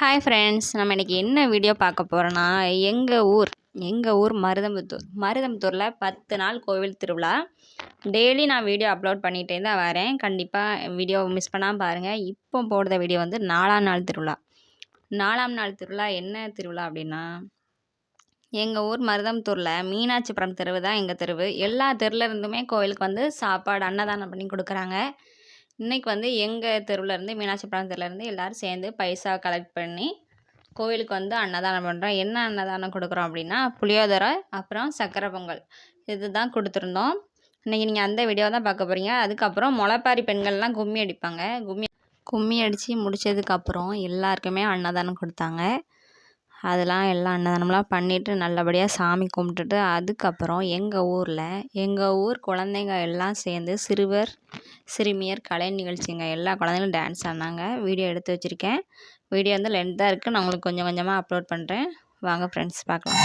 Hi friends நம்ம இன்றைக்கி என்ன வீடியோ பார்க்க போகிறோன்னா எங்கள் ஊர் எங்கள் ஊர் மருதம்புத்தூர். மருதம்புத்தூரில் பத்து நாள் கோவில் திருவிழா. டெய்லி நான் வீடியோ அப்லோட் பண்ணிகிட்டே தான் வரேன். கண்டிப்பாக வீடியோ மிஸ் பண்ணாமல் பாருங்கள் இப்போ போடுற வீடியோ வந்து நாலாம் நாள் திருவிழா. நாலாம் நாள் திருவிழா என்ன திருவிழா அப்படின்னா எங்கள் ஊர் மருதம்புத்தூரில் மீனாட்சிபுரம் தெருவு தான் எங்கள் தெருவு. எல்லா தெருவிலருந்துமே கோவிலுக்கு வந்து சாப்பாடு அன்னதானம் பண்ணி கொடுக்குறாங்க. இன்றைக்கி வந்து எங்கள் தெருவுலேருந்து மீனாட்சிபுரம் தெருவிலேருந்து எல்லோரும் சேர்ந்து பைசா கலெக்ட் பண்ணி கோவிலுக்கு வந்து அன்னதானம் பண்ணுறோம் என்ன அன்னதானம் கொடுக்குறோம் அப்படின்னா புளியோதரை அப்புறம் சக்கரை பொங்கல். இது தான் கொடுத்துருந்தோம். இன்றைக்கி நீங்கள் அந்த வீடியோ தான் பார்க்க போகிறீங்க அதுக்கப்புறம் முளைப்பாரி பெண்கள்லாம் கும்மி அடிப்பாங்க. கும்மி கும்மி அடித்து முடித்ததுக்கப்புறம் எல்லாருக்குமே அன்னதானம் கொடுத்தாங்க. அதெல்லாம் எல்லாம் அன்னதானம்லாம் பண்ணிவிட்டு நல்லபடியாக சாமி கும்பிட்டுட்டு அதுக்கப்புறம் எங்கள் ஊரில் எங்கள் ஊர் குழந்தைங்க எல்லாம் சேர்ந்து சிறுவர் சிறுமியர் கலை நிகழ்ச்சிங்க. எல்லா குழந்தைங்களும் டான்ஸ் ஆடினாங்க. வீடியோ எடுத்து வச்சுருக்கேன். வீடியோ வந்து லென்த்தாக இருக்குது நான் உங்களுக்கு கொஞ்சம் கொஞ்சமாக அப்லோட் பண்ணுறேன் வாங்க ஃப்ரெண்ட்ஸ் பார்க்கலாம்.